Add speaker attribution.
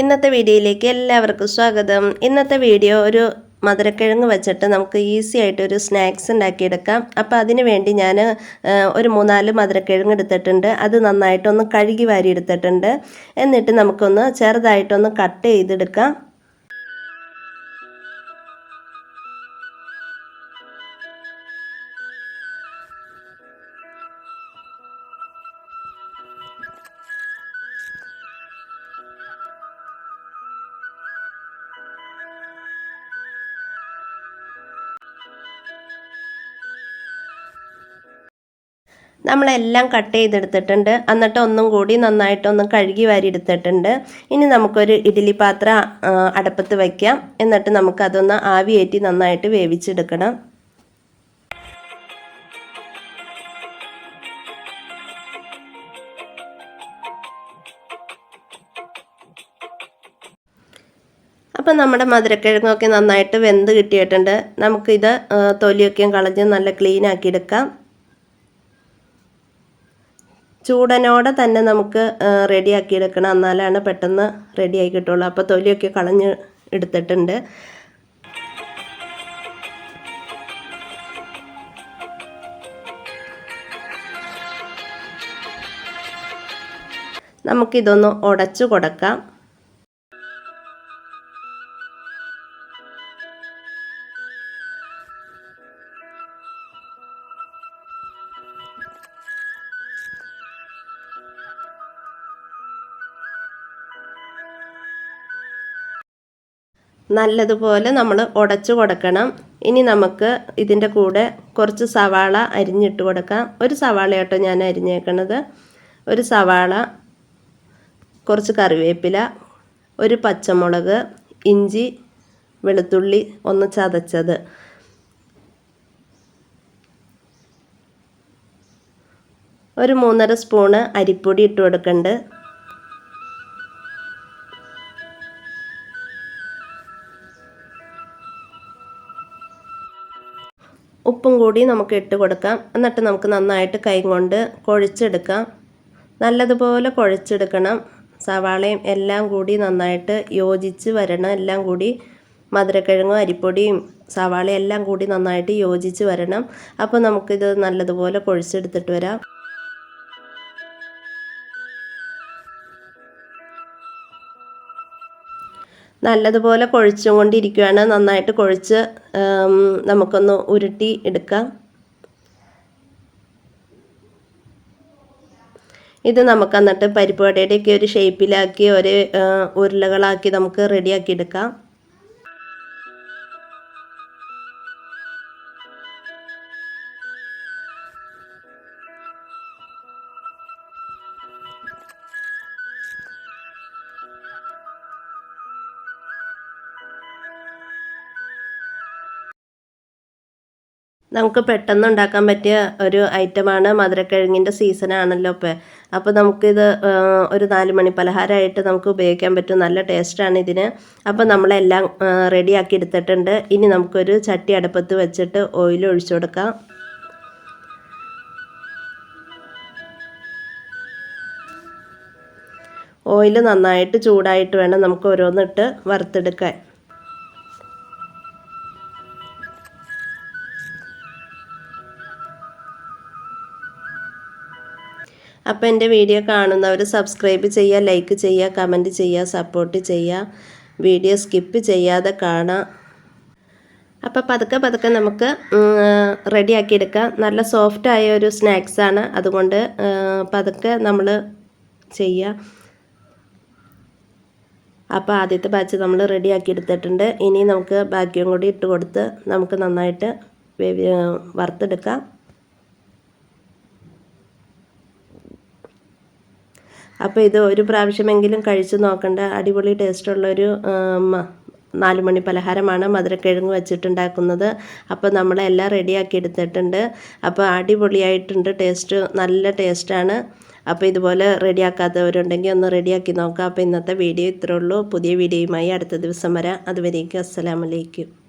Speaker 1: ഇന്നത്തെ വീഡിയോയിലേക്ക് എല്ലാവർക്കും സ്വാഗതം. ഇന്നത്തെ വീഡിയോ ഒരു മധുരക്കിഴങ്ങ് വെച്ചിട്ട് നമുക്ക് ഈസി ആയിട്ട് ഒരു സ്നാക്സ് ഉണ്ടാക്കിയെടുക്കാം. അപ്പോൾ അതിന് വേണ്ടി ഞാൻ ഒരു മൂന്നാൽ മധുരക്കിഴങ്ങ് എടുത്തിട്ടുണ്ട്. അത് നന്നായിട്ടൊന്ന് കഴുകി വാരി എടുത്തിട്ടുണ്ട് എന്നിട്ട് നമുക്കൊന്ന് ചെറുതായിട്ടൊന്ന് കട്ട് ചെയ്തെടുക്കാം. നമ്മളെല്ലാം കട്ട് ചെയ്തെടുത്തിട്ടുണ്ട്. എന്നിട്ട് ഒന്നും കൂടി നന്നായിട്ടൊന്ന് കഴുകി വാരി എടുത്തിട്ടുണ്ട്. ഇനി നമുക്കൊരു ഇഡ്ഡലി പാത്രം അടുപ്പത്ത് വയ്ക്കാം എന്നിട്ട് നമുക്കതൊന്ന് ആവിയേറ്റി നന്നായിട്ട് വേവിച്ചെടുക്കണം. അപ്പം നമ്മുടെ മധുരക്കിഴങ്ങൊക്കെ നന്നായിട്ട് വെന്ത് കിട്ടിയിട്ടുണ്ട്. നമുക്കിത് തൊലിയൊക്കെയും കളഞ്ഞ് നല്ല ക്ലീൻ ആക്കി എടുക്കാം. ചൂടനോടെ തന്നെ നമുക്ക് റെഡിയാക്കി എടുക്കണം. എന്നാലാണ് പെട്ടെന്ന് റെഡിയായി കിട്ടുള്ളൂ. അപ്പോൾ തൊലിയൊക്കെ കളഞ്ഞ് എടുത്തിട്ടുണ്ട്. നമുക്കിതൊന്ന് ഉടച്ചു കൊടുക്കാം. നല്ലതുപോലെ നമ്മൾ ഉടച്ചു കൊടുക്കണം. ഇനി നമുക്ക് ഇതിന്റെ കൂടെ കുറച്ച് സവാള അരിഞ്ഞിട്ട് കൊടുക്കാം. ഒരു സവാളയാട്ടോ ഞാൻ അരിഞ്ഞേക്കണത്. ഒരു സവാള കുറച്ച് കറിവേപ്പില ഒരു പച്ചമുളക് ഇഞ്ചി വെളുത്തുള്ളി ഒന്ന് ചതച്ചത്. ഒരു മൂന്നര സ്പൂണ് അരിപ്പൊടി ഇട്ട് കൊടുക്കുന്നുണ്ട് ഉപ്പും കൂടി നമുക്ക് ഇട്ട് കൊടുക്കാം. എന്നിട്ട് നമുക്ക് നന്നായിട്ട് കൈ കൊണ്ട് കുഴച്ചെടുക്കാം. നല്ലതുപോലെ കുഴച്ചെടുക്കണം. സവാളയും എല്ലാം കൂടി നന്നായിട്ട് യോജിച്ച് വരണം. എല്ലാം കൂടി മധുരക്കിഴങ്ങും അരിപ്പൊടിയും സവാളയും എല്ലാം കൂടി നന്നായിട്ട് യോജിച്ച് വരണം. അപ്പോൾ നമുക്കിത് നല്ലതുപോലെ കുഴച്ചെടുത്തിട്ട് വരാം. നല്ലതുപോലെ കുഴച്ചും കൊണ്ടിരിക്കുകയാണ് നന്നായിട്ട് കൊഴിച്ച് നമുക്കൊന്ന് ഉരുട്ടി എടുക്കാം. ഇത് നമുക്ക് എന്നിട്ട് പരിപ്പ് വടയുടെയൊക്കെ ഒരു ഷേപ്പിലാക്കി ഒരു ഉരുളകളാക്കി നമുക്ക് റെഡിയാക്കി എടുക്കാം. നമുക്ക് പെട്ടെന്ന് ഉണ്ടാക്കാൻ പറ്റിയ ഒരു ഐറ്റമാണ് മധുരക്കിഴങ്ങിന്റെ സീസണാണല്ലോ ഇപ്പോൾ അപ്പോൾ നമുക്കിത് ഒരു നാല് മണി പലഹാരമായിട്ട് നമുക്ക് ഉപയോഗിക്കാൻ പറ്റും. നല്ല ടേസ്റ്റാണ് ഇതിന്. അപ്പോൾ നമ്മളെല്ലാം റെഡിയാക്കി എടുത്തിട്ടുണ്ട്. ഇനി നമുക്കൊരു ചട്ടി അടുപ്പത്ത് വെച്ചിട്ട് ഓയിൽ ഒഴിച്ചു കൊടുക്കാം. ഓയിൽ നന്നായിട്ട് ചൂടായിട്ട് വേണം നമുക്ക് ഓരോന്നിട്ട് വറുത്തെടുക്കാൻ. അപ്പോൾ എന്റെ വീഡിയോ കാണുന്നവർ സബ്സ്ക്രൈബ് ചെയ്യുക ലൈക്ക് ചെയ്യുക കമന്റ് ചെയ്യുക സപ്പോർട്ട് ചെയ്യുക. വീഡിയോ സ്കിപ്പ് ചെയ്യാതെ കാണാം അപ്പോൾ പതുക്കെ പതുക്കെ നമുക്ക് റെഡിയാക്കി എടുക്കാം നല്ല സോഫ്റ്റായ ഒരു സ്നാക്സാണ് അതുകൊണ്ട് പതുക്കെ നമ്മൾ ചെയ്യുക അപ്പോൾ ആദ്യത്തെ ബാച്ച് നമ്മൾ റെഡിയാക്കി എടുത്തിട്ടുണ്ട് ഇനി നമുക്ക് ബാക്കിയും കൂടി ഇട്ട് കൊടുത്ത് നമുക്ക് നന്നായിട്ട് വറുത്തെടുക്കാം. അപ്പോൾ ഇത് ഒരു പ്രാവശ്യമെങ്കിലും കഴിച്ചു നോക്കേണ്ട. അടിപൊളി ടേസ്റ്റുള്ളൊരു നാല് മണി പലഹാരമാണ് മധുരക്കിഴങ്ങ് വെച്ചിട്ടുണ്ടാക്കുന്നത്. അപ്പോൾ നമ്മളെല്ലാം റെഡിയാക്കി എടുത്തിട്ടുണ്ട്. അപ്പോൾ അടിപൊളിയായിട്ടുണ്ട്. ടേസ്റ്റ് നല്ല ടേസ്റ്റാണ്. അപ്പോൾ ഇതുപോലെ റെഡിയാക്കാത്തവരുണ്ടെങ്കിൽ ഒന്ന് റെഡിയാക്കി നോക്കാം. അപ്പോൾ ഇന്നത്തെ വീഡിയോ ഇത്രയുള്ളൂ പുതിയ വീഡിയോയുമായി അടുത്ത ദിവസം വരാം. അതുവരേക്കും അസ്സലാമലൈക്കും